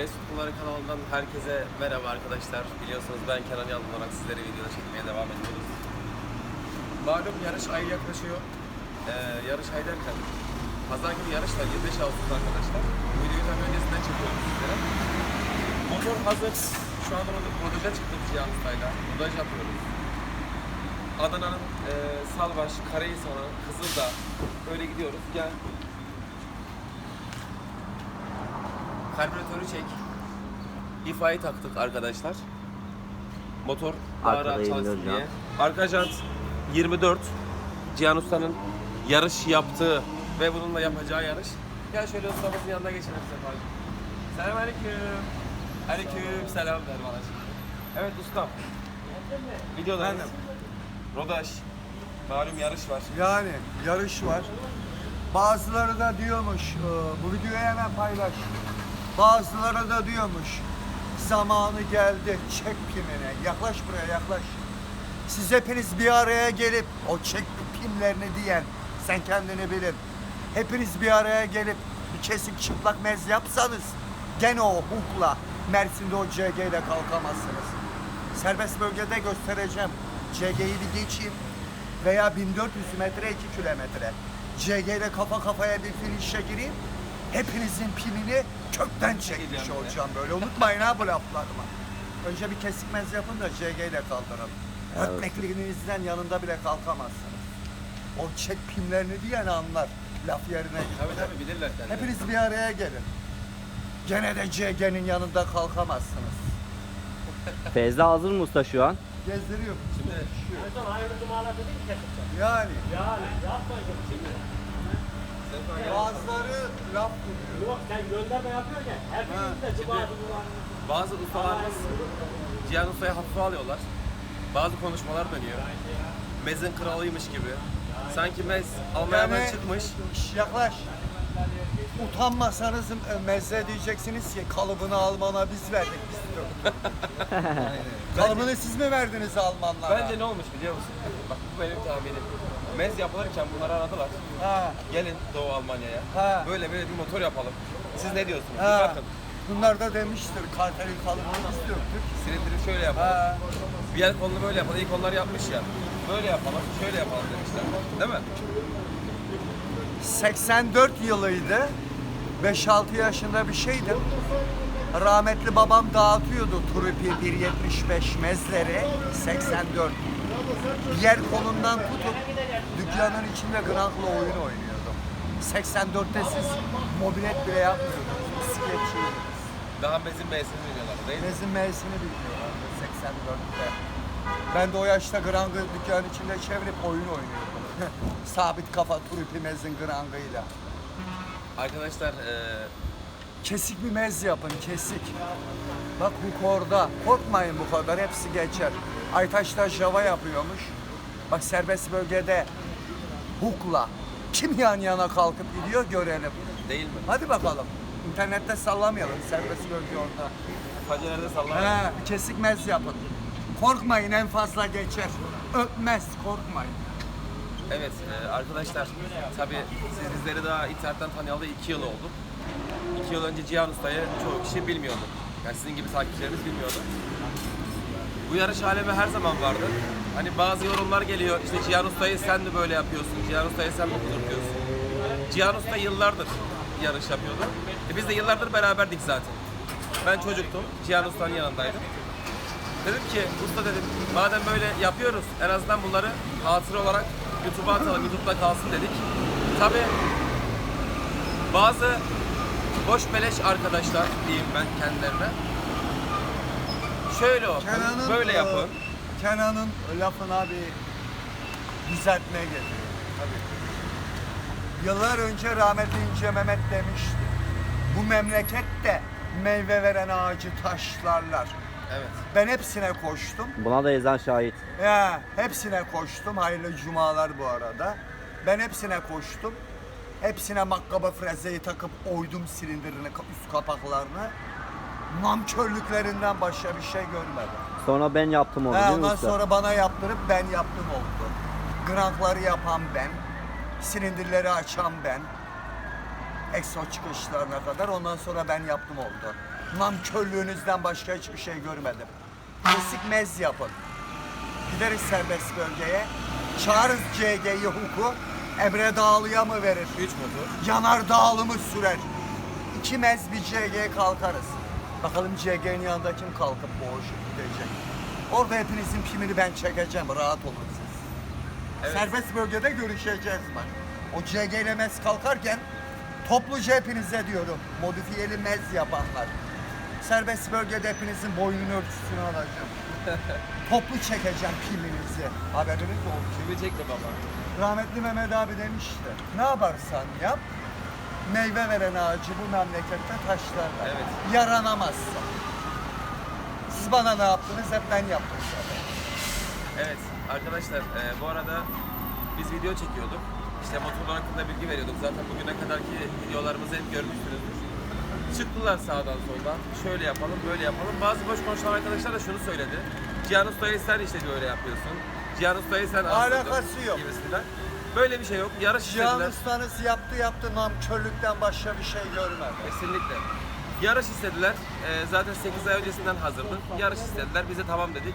Mesut Kulları kanalından herkese merhaba arkadaşlar. Biliyorsunuz ben Kenan Yalın olarak sizlere video çekmeye devam ediyoruz. Malum yarış ayı yaklaşıyor. Ee, yarış ay derken Pazar günü yarış var 25 Ağustos arkadaşlar. Bu videoyu tabii öncesinden çekiyorum sizlere. Motor hazır. Şu roda- rodaja çıktık Cihan Usta'yla. Rodaj yapıyoruz. Adana'nın e, Salbaş, Karahisar'ı, Kızıldağ öyle gidiyoruz. Gel. Karbüratörü çek. İfayı taktık arkadaşlar. Motor daha Arkada rahat çalışsın 24 diye. jant. Arka jant 24. Cihan Usta'nın yarış yaptığı ve bununla yapacağı yarış. Gel şöyle ustamızın yanına geçelim Sefa. Selamünaleyküm. Aleyküm selam der bana şimdi. Evet ustam. Videodayız. Efendim? Rodaj. Malum yarış var. Yani yarış var. Bazıları da diyormuş, e, bu videoyu hemen paylaş. Bazıları da diyormuş, zamanı geldi çek pimine. Yaklaş buraya yaklaş. Siz hepiniz bir araya gelip o çek pimlerini diyen, sen kendini bilin. Hepiniz bir araya gelip bir kesik çıplak mez yapsanız gene o hukla Mersin'de o CG ile kalkamazsınız. Serbest bölgede göstereceğim. CG'yi bir geçeyim veya 1400 metre 2 kilometre. CG ile kafa kafaya bir finişe gireyim. Hepinizin pimini kökten çekmiş olacağım böyle. Unutmayın ha bu laflarımı. Önce bir kesikmez yapın da CG ile kaldırın. Evet. Öpmekliğinizden yanında bile kalkamazsınız. O çek pimlerini diyen anlar. Laf yerine Tabii tabii bilirler kendileri. Hepiniz bir araya gelin. Gene de CG'nin yanında kalkamazsınız. Fezda hazır mı usta şu an? Gezdiriyor. Şimdi Yani Sefa gel. Bazıları laf duruyor. Yok sen gönderme yapıyorsun ya. Hepimiz de cuma. Bazı ustalarımız Cihan Usta'yı hafife alıyorlar. Bazı konuşmalar dönüyor. Mez'in kralıymış gibi. Sanki Mez Almanya'dan Yani- çıkmış. Şş, yaklaş. Utanmasanız e, mezze diyeceksiniz ki kalıbını Alman'a biz verdik biz diyor. Kalıbını siz mi verdiniz Almanlara? Bence ne olmuş biliyor musun? Bak bu benim tahminim. Mez yapılırken bunları aradılar. Ha, Gelin Doğu Almanya'ya. Ha. Böyle böyle bir motor yapalım. Siz ne diyorsunuz? Bir ha. bakın. Bunlar da demiştir kalterin kalıbını biz döktük. Silindiri şöyle yapalım. Ha. Bir yer kolunu böyle yapalım. İlk onlar yapmış ya. Böyle yapalım, şöyle yapalım demişler. Değil mi? 84 yılıydı. 5-6 yaşında bir şeydim. Rahmetli babam dağıtıyordu Trupi 175 mezleri 84. Yer kolundan tutup dükkanın içinde Grank'la oyun oynuyordum. 84'te siz mobilet bile yapmıyordunuz. Bisikletçiydiniz. Daha Mez'in M'sini biliyorlar değil mi? Mezin M'sini bilmiyorlardı 84'te. Ben de o yaşta Grank'ı dükkanın içinde çevirip oyun oynuyordum. Sabit kafa Trupi Mez'in Grank'ıyla. Arkadaşlar eee Kesik bir mez yapın, kesik. Bak bu orada. Korkmayın bu kadar, hepsi geçer. Aytaş da Java yapıyormuş. Bak serbest bölgede hukla kim yan yana kalkıp gidiyor görelim. değil mi? Hadi bakalım. İnternette sallamayalım serbest bölge orada. Facelerde sallanıyor. He, kesik mez yapın. Korkmayın en fazla geçer. Öpmez, korkmayın. Evet e, arkadaşlar tabi siz bizleri daha internetten tanıyalı 2 yıl oldu. 2 yıl önce Cihan Usta'yı çoğu kişi bilmiyordu. Yani sizin gibi takipçilerimiz bilmiyordu. Bu yarış alemi her zaman vardı. Hani bazı yorumlar geliyor işte Cihan Usta'yı sen de böyle yapıyorsun, Cihan Usta'yı sen mi kudurtuyorsun? Cihan Usta yıllardır yarış yapıyordu. E biz de yıllardır beraberdik zaten. Ben çocuktum, Cihan Usta'nın yanındaydım. Dedim ki usta dedim madem böyle yapıyoruz en azından bunları hatıra olarak YouTube'a atalım, YouTube'da kalsın dedik. Tabi bazı boş beleş arkadaşlar diyeyim ben kendilerine. Şöyle olsun, böyle e, yapın. Kenan'ın lafına bir düzeltme getiriyor. Tabii. Yıllar önce rahmetli İnce Mehmet demişti. Bu memlekette meyve veren ağacı taşlarlar. Evet. Ben hepsine koştum. Buna da ezan şahit. Ya hepsine koştum. Hayırlı cumalar bu arada. Ben hepsine koştum. Hepsine makkaba frezeyi takıp oydum silindirini, üst kapaklarını. Namkörlüklerinden başka bir şey görmedim. Sonra ben yaptım onu He, değil mi ondan usta? sonra bana yaptırıp ben yaptım oldu. Grankları yapan ben. Silindirleri açan ben. Exo çıkışlarına kadar ondan sonra ben yaptım oldu. Namkörlüğünüzden başka hiçbir şey görmedim. Kesik mez yapın. Gideriz serbest bölgeye. Çağırırız CG'yi huku. Emre Dağlı'ya mı verir? 3 motor. Yanar dağlı mı sürer? İki mez bir CG kalkarız. Bakalım CG'nin yanında kim kalkıp boğuşup gidecek. Orada hepinizin pimini ben çekeceğim. Rahat olun siz. Evet. Serbest bölgede görüşeceğiz bak. O CG'yle mez kalkarken topluca hepinize diyorum. Modifiyeli mez yapanlar. Serbest bölgede hepinizin boynunun ölçüsünü alacağım. Toplu çekeceğim piminizi. Haberiniz olsun. Kimi çekme baba. Rahmetli Mehmet abi demişti. Ne yaparsan yap, meyve veren ağacı bu memlekette taşlarlar. Evet. Yaranamazsın. Siz bana ne yaptınız? Hep ben yaptım zaten. Evet arkadaşlar e, bu arada biz video çekiyorduk. İşte motorlar hakkında bilgi veriyorduk. Zaten bugüne kadarki videolarımızı hep görmüşsünüzdür. Çıktılar sağdan soldan. Şöyle yapalım, böyle yapalım. Bazı boş konuşan arkadaşlar da şunu söyledi. Cihan Usta'yı sen işte böyle yapıyorsun. Cihan Usta'yı sen Alakası yok. Gibisinden. Böyle bir şey yok. Yarış Cihan istediler. ustanız yaptı yaptı namkörlükten başka bir şey görmedim. Kesinlikle. Yarış istediler. Ee, zaten 8 ay öncesinden hazırdı. Yarış istediler. Biz de tamam dedik.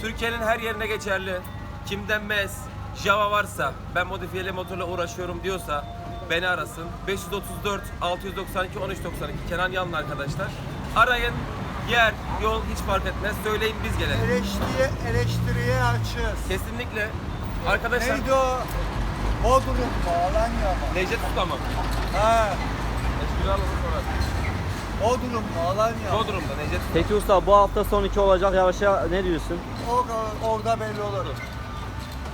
Türkiye'nin her yerine geçerli. Kimden MES, Java varsa, ben modifiyeli motorla uğraşıyorum diyorsa beni arasın. 534 692 1392 Kenan Yanlı arkadaşlar. Arayın. Yer, yol hiç fark etmez. Söyleyin biz gelelim. Eleştiriye, eleştiriye açığız. Kesinlikle. Arkadaşlar Neydi o? Bodrum mu? Alanya mı? Necdet Usta mı? Ha, Eşkili alalım sonra. Bodrum? Alanya? Bodrum'da Necdet Usta. Peki usta bu hafta son iki olacak yarışa ne diyorsun? O, orada belli olur.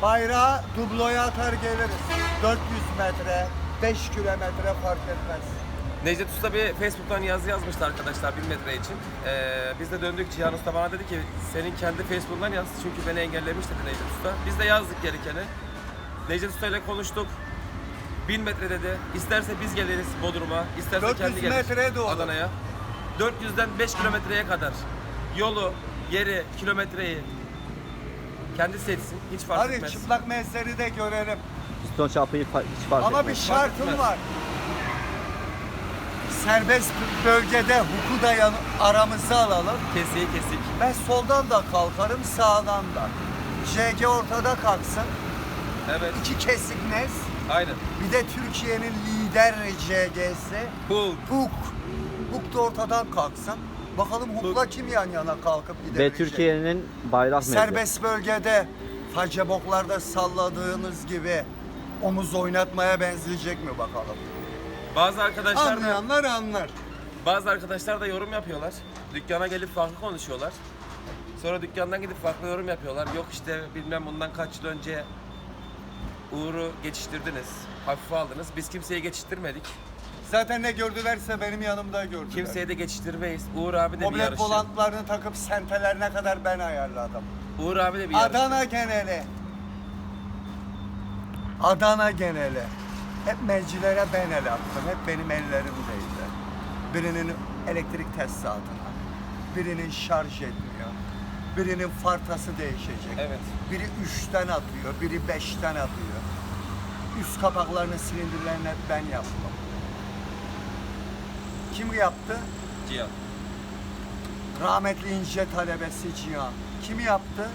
Bayrağı dubloya atar geliriz. 400 metre, 5 kilometre fark etmez. Necdet Usta bir Facebook'tan yazı yazmıştı arkadaşlar 1000 metre için. Ee, biz de döndük Cihan Usta bana dedi ki senin kendi Facebook'tan yaz çünkü beni engellemiş dedi Necdet Usta. Biz de yazdık gerekeni. Necdet Usta ile konuştuk. 1000 metre dedi. İsterse biz geliriz Bodrum'a, isterse 400 kendi metreye de olur. Adana'ya. 400'den 5 kilometreye kadar yolu, yeri, kilometreyi kendi seçsin. Hiç fark Hadi etmez. çıplak mezleri de görelim. Piston çapıyı fa- hiç fark Ama bir etmez. şartım etmez. var. Serbest bölgede huku da yan- aramıza alalım. Kesiği kesik. Ben soldan da kalkarım, sağdan da. JG ortada kalksın. Evet. İki kesik mez. Aynen. Bir de Türkiye'nin lider JG'si. Hulk. Huk. Huk da ortadan kalksın. Bakalım Huk'la kim yan yana kalkıp Ve gidebilecek. Türkiye'nin bayrak mezi. Serbest bölgede faceboklarda salladığınız gibi omuz oynatmaya benzeyecek mi bakalım? Bazı arkadaşlar da Anlayanlar anlar. Bazı arkadaşlar da yorum yapıyorlar. Dükkana gelip farklı konuşuyorlar. Sonra dükkandan gidip farklı yorum yapıyorlar. Yok işte bilmem bundan kaç yıl önce Uğur'u geçiştirdiniz. Hafife aldınız. Biz kimseyi geçiştirmedik. Zaten ne gördülerse benim yanımda gördüler. Kimseyi de geçiştirmeyiz. Uğur abi de bir Mobilet yarışçı. volantlarını takıp sentelerine kadar ben ayarladım. Uğur abi de bir yarışçı. Adana geneli. Adana geneli. Hep mecilere ben el attım. Hep benim ellerimdeydi. Birinin elektrik tesisatına, birinin şarj etmiyor, birinin fartası değişecek. Evet. Biri üçten atıyor, biri beşten atıyor. Üst kapaklarını, silindirlerini hep ben yaptım. Kim yaptı? Cihan. Rahmetli ince talebesi Cihan. Kim yaptı?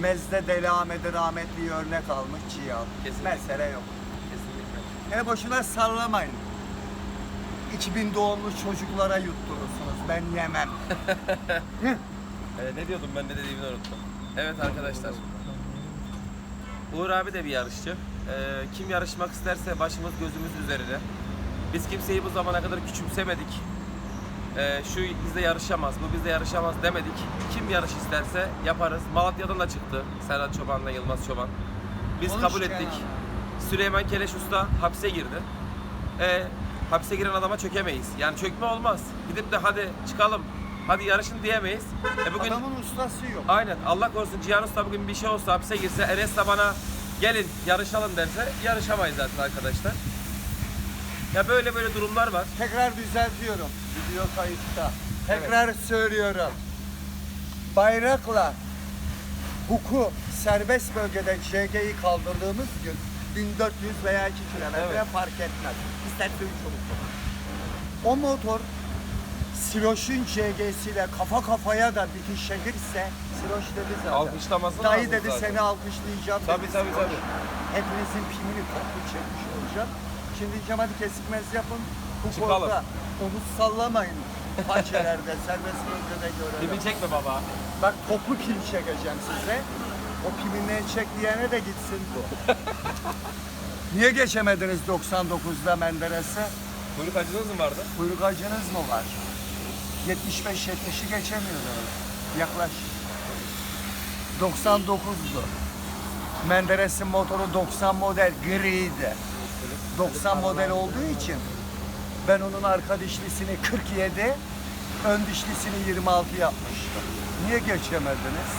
Mezde Deli Ahmet'i rahmetli örnek almış Cihan. Kesinlikle. Mesele yok. Kesinlikle. E boşuna sallamayın. 2000 doğumlu çocuklara yutturursunuz. Ben yemem. Ee, ne diyordum ben ne dediğimi unuttum. Evet arkadaşlar. Uğur abi de bir yarışçı. Ee, kim yarışmak isterse başımız gözümüz üzerine. Biz kimseyi bu zamana kadar küçümsemedik. Ee, şu bizde yarışamaz, bu bizde yarışamaz demedik. Kim yarış isterse yaparız. Malatya'dan da çıktı Serhat Çoban'la Yılmaz Çoban. Biz Konuş kabul ettik. Süleyman Keleş Usta hapse girdi. Ee, hapse giren adama çökemeyiz. Yani çökme olmaz. Gidip de hadi çıkalım, hadi yarışın diyemeyiz. E bugün Adamın ustası yok. Aynen. Allah korusun Cihan Usta bugün bir şey olsa hapse girse Enes de bana gelin yarışalım derse yarışamayız zaten arkadaşlar. Ya böyle böyle durumlar var. Tekrar düzeltiyorum. Video kayıtta. Tekrar söylüyorum. Bayrakla huku serbest bölgede JG'yi kaldırdığımız gün 1400 veya 2 kilometre Evet. fark etmez. İsterse 3 olsun. O motor Siloş'un CG'siyle kafa kafaya da bitişebilirse Siloş dedi zaten. Alkışlaması Dayı lazım dedi zaten. seni alkışlayacağım. Tabii, dedi tabii, Siloş. tabii. Hepinizin pimini toplu çekmiş olacağım. Şimdi diyeceğim hadi kesikmez yapın. Bu Çıkalım. omuz sallamayın. Pançelerde serbest bölgede görelim. Bibi çekme baba. Bak toplu pil çekeceğim size. O piminden çek diyene de gitsin bu. Niye geçemediniz 99'da Menderes'e? Kuyruk acınız mı vardı? Kuyruk acınız mı var? 75-70'i geçemiyordunuz. Yaklaş. 99'du. Menderes'in motoru 90 model griydi. 90 model olduğu için ben onun arka dişlisini 47, ön dişlisini 26 yapmıştım. Niye geçemediniz?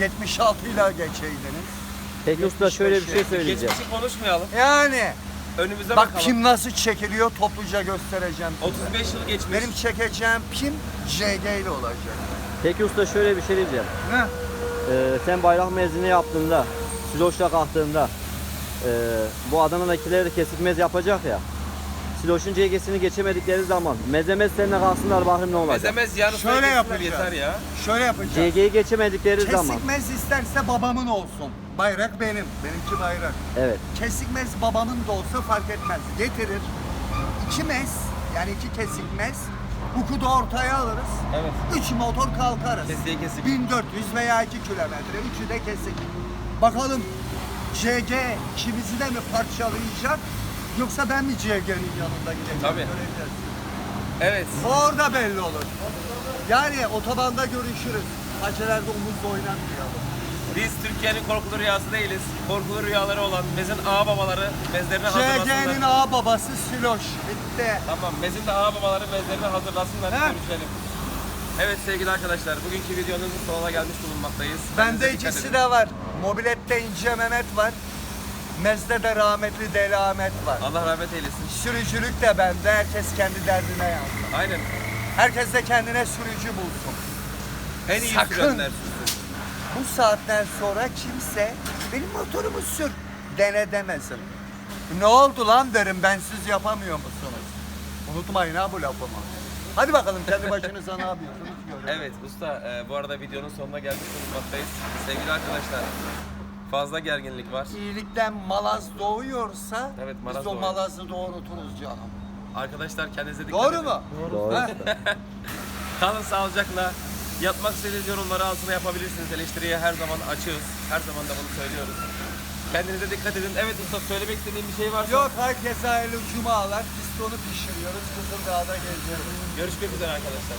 76 ile geçeydiniz. Peki usta şöyle bir şey söyleyeceğim. Geçmişi konuşmayalım. Yani Önümüze bak bakalım. pim nasıl çekiliyor topluca göstereceğim size. 35 yıl geçmiş. Benim çekeceğim pim JG ile olacak. Peki usta şöyle bir şey diyeceğim. Ne? Ee, sen bayrak mezini yaptığında, siloşla kalktığında bu Adana'dakileri de kesikmez yapacak ya. Siloş'un CG'sini geçemedikleri zaman mezemez seninle kalsınlar bakayım ne olacak. Mezemez yarın Şöyle Şöyle yapacağız. yeter ya. Şöyle yapacağız. CG'yi geçemedikleri zaman. Kesikmez isterse babamın olsun. Bayrak benim. Benimki bayrak. Evet. Kesikmez babamın da olsa fark etmez. Getirir. İki mez yani iki kesikmez. Huku da ortaya alırız. Evet. Üç motor kalkarız. Kesiye kesik. 1400 veya 2 kilometre. Üçü de kesik. Bakalım CG ikimizi de mi parçalayacak? Yoksa ben mi CG'nin yanında gideceğim? Tabii. Göreceğiz. Evet. Orada belli olur. Yani otobanda görüşürüz. Kaçelerde omuzla oynatmayalım. Biz Türkiye'nin korkulu rüyası değiliz. Korkulu rüyaları olan Mez'in ağ babaları mezlerini hazırlasınlar. CG'nin ağ babası Siloş. Bitti. Tamam, Mez'in de ağ babaları mezlerini hazırlasınlar. He. Görüşelim. Evet sevgili arkadaşlar, bugünkü videonun sonuna gelmiş bulunmaktayız. Bende Kendinize dikkat ikisi edin. de var. Mobilette İnce Mehmet var. Mezde de rahmetli Deli Ahmet var. Allah rahmet eylesin. Sürücülük de bende. Herkes kendi derdine yansın. Aynen. Herkes de kendine sürücü bulsun. En iyi Sakın. sürenler. Bu saatten sonra kimse benim motorumu sür dene demesin. Ne oldu lan derim bensiz yapamıyor musunuz? Unutmayın ha bu lafımı. Hadi bakalım kendi başınıza ne yapıyorsunuz. Evet usta, e, bu arada videonun sonuna gelmiş bulunmaktayız. Sevgili arkadaşlar, fazla gerginlik var. İyilikten malaz doğuyorsa Evet, malaz biz o doğuyor. malazı doğurturuz canım. Arkadaşlar kendinize dikkat Doğru edin. mu? Doğru Ha? Kalın sağlıcakla. Yapmak istediğiniz yorumları altına yapabilirsiniz. Eleştiriye her zaman açığız. Her zaman da bunu söylüyoruz. Kendinize dikkat edin. Evet usta söylemek istediğim bir şey varsa Yok herkese hayırlı cumalar. Pistonu pişiriyoruz. Kızıldağ'da gezeceğiz. görüşmek üzere arkadaşlar.